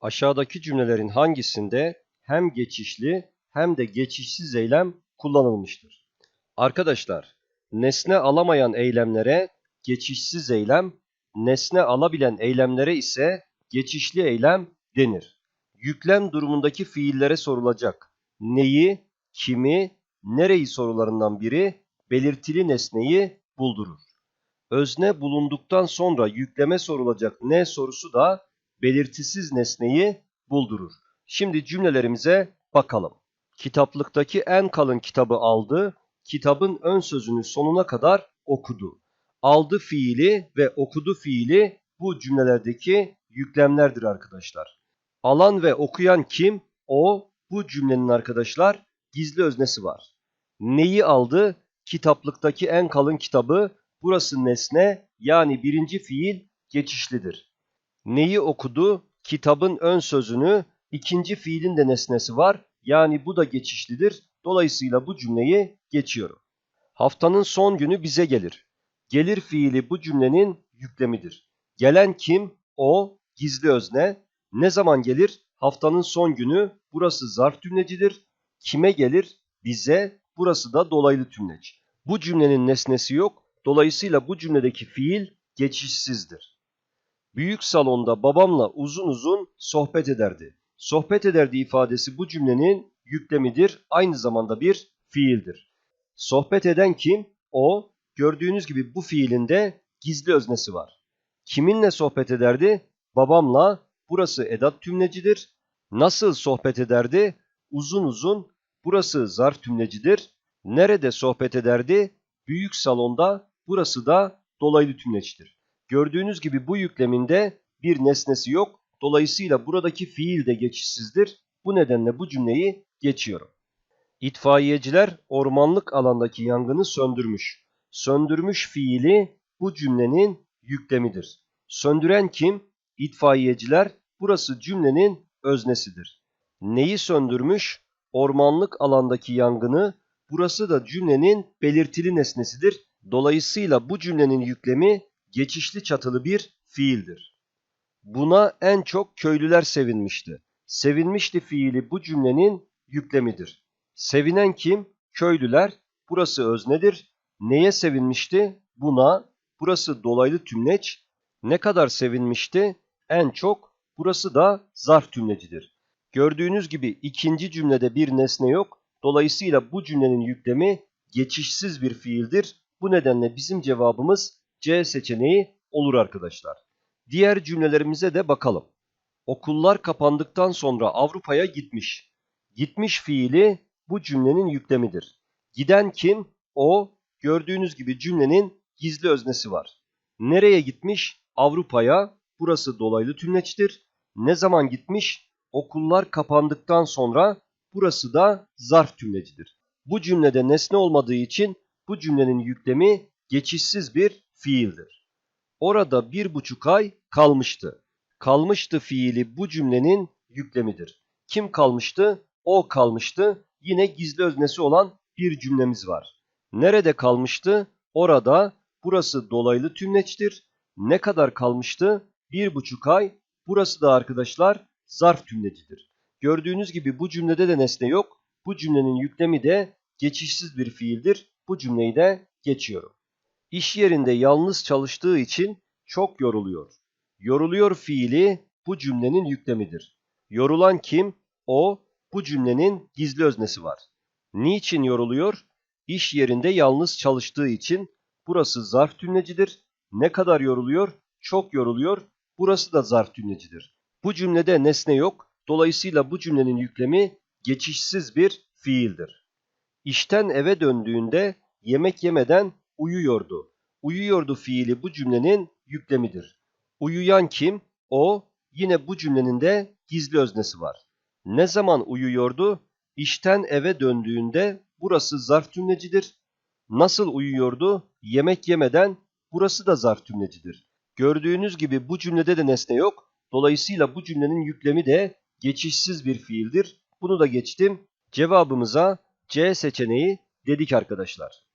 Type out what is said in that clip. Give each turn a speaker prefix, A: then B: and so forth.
A: Aşağıdaki cümlelerin hangisinde hem geçişli hem de geçişsiz eylem kullanılmıştır? Arkadaşlar, nesne alamayan eylemlere geçişsiz eylem, nesne alabilen eylemlere ise geçişli eylem denir. Yüklem durumundaki fiillere sorulacak neyi, kimi, nereyi sorularından biri belirtili nesneyi buldurur. Özne bulunduktan sonra yükleme sorulacak ne sorusu da belirtisiz nesneyi buldurur. Şimdi cümlelerimize bakalım. Kitaplıktaki en kalın kitabı aldı, kitabın ön sözünü sonuna kadar okudu. Aldı fiili ve okudu fiili bu cümlelerdeki yüklemlerdir arkadaşlar. Alan ve okuyan kim? O, bu cümlenin arkadaşlar gizli öznesi var. Neyi aldı? Kitaplıktaki en kalın kitabı. Burası nesne yani birinci fiil geçişlidir. Neyi okudu? Kitabın ön sözünü. ikinci fiilin de nesnesi var. Yani bu da geçişlidir. Dolayısıyla bu cümleyi geçiyorum. Haftanın son günü bize gelir. Gelir fiili bu cümlenin yüklemidir. Gelen kim? O, gizli özne. Ne zaman gelir? Haftanın son günü. Burası zarf tümlecidir. Kime gelir? Bize. Burası da dolaylı tümleç. Bu cümlenin nesnesi yok. Dolayısıyla bu cümledeki fiil geçişsizdir. Büyük salonda babamla uzun uzun sohbet ederdi. Sohbet ederdi ifadesi bu cümlenin yüklemidir. Aynı zamanda bir fiildir. Sohbet eden kim? O. Gördüğünüz gibi bu fiilinde gizli öznesi var. Kiminle sohbet ederdi? Babamla. Burası edat tümlecidir. Nasıl sohbet ederdi? Uzun uzun. Burası zarf tümlecidir. Nerede sohbet ederdi? Büyük salonda. Burası da dolaylı tümleçtir. Gördüğünüz gibi bu yükleminde bir nesnesi yok. Dolayısıyla buradaki fiil de geçişsizdir. Bu nedenle bu cümleyi geçiyorum. İtfaiyeciler ormanlık alandaki yangını söndürmüş. Söndürmüş fiili bu cümlenin yüklemidir. Söndüren kim? İtfaiyeciler. Burası cümlenin öznesidir. Neyi söndürmüş? Ormanlık alandaki yangını. Burası da cümlenin belirtili nesnesidir. Dolayısıyla bu cümlenin yüklemi geçişli çatılı bir fiildir. Buna en çok köylüler sevinmişti. Sevinmişti fiili bu cümlenin yüklemidir. Sevinen kim? Köylüler. Burası öznedir. Neye sevinmişti? Buna. Burası dolaylı tümleç. Ne kadar sevinmişti? En çok. Burası da zarf tümlecidir. Gördüğünüz gibi ikinci cümlede bir nesne yok. Dolayısıyla bu cümlenin yüklemi geçişsiz bir fiildir. Bu nedenle bizim cevabımız C seçeneği olur arkadaşlar. Diğer cümlelerimize de bakalım. Okullar kapandıktan sonra Avrupa'ya gitmiş. Gitmiş fiili bu cümlenin yüklemidir. Giden kim? O. Gördüğünüz gibi cümlenin gizli öznesi var. Nereye gitmiş? Avrupa'ya. Burası dolaylı tümleçtir. Ne zaman gitmiş? Okullar kapandıktan sonra. Burası da zarf tümlecidir. Bu cümlede nesne olmadığı için bu cümlenin yüklemi geçişsiz bir fiildir. Orada bir buçuk ay kalmıştı. Kalmıştı fiili bu cümlenin yüklemidir. Kim kalmıştı? O kalmıştı. Yine gizli öznesi olan bir cümlemiz var. Nerede kalmıştı? Orada. Burası dolaylı tümleçtir. Ne kadar kalmıştı? Bir buçuk ay. Burası da arkadaşlar zarf tümlecidir. Gördüğünüz gibi bu cümlede de nesne yok. Bu cümlenin yüklemi de geçişsiz bir fiildir. Bu cümleyi de geçiyorum. İş yerinde yalnız çalıştığı için çok yoruluyor. Yoruluyor fiili bu cümlenin yüklemidir. Yorulan kim? O. Bu cümlenin gizli öznesi var. Niçin yoruluyor? İş yerinde yalnız çalıştığı için. Burası zarf tümlecidir. Ne kadar yoruluyor? Çok yoruluyor. Burası da zarf tümlecidir. Bu cümlede nesne yok. Dolayısıyla bu cümlenin yüklemi geçişsiz bir fiildir. İşten eve döndüğünde yemek yemeden uyuyordu. Uyuyordu fiili bu cümlenin yüklemidir. Uyuyan kim? O. Yine bu cümlenin de gizli öznesi var. Ne zaman uyuyordu? İşten eve döndüğünde burası zarf tümlecidir. Nasıl uyuyordu? Yemek yemeden burası da zarf tümlecidir. Gördüğünüz gibi bu cümlede de nesne yok. Dolayısıyla bu cümlenin yüklemi de geçişsiz bir fiildir. Bunu da geçtim. Cevabımıza C seçeneği dedik arkadaşlar.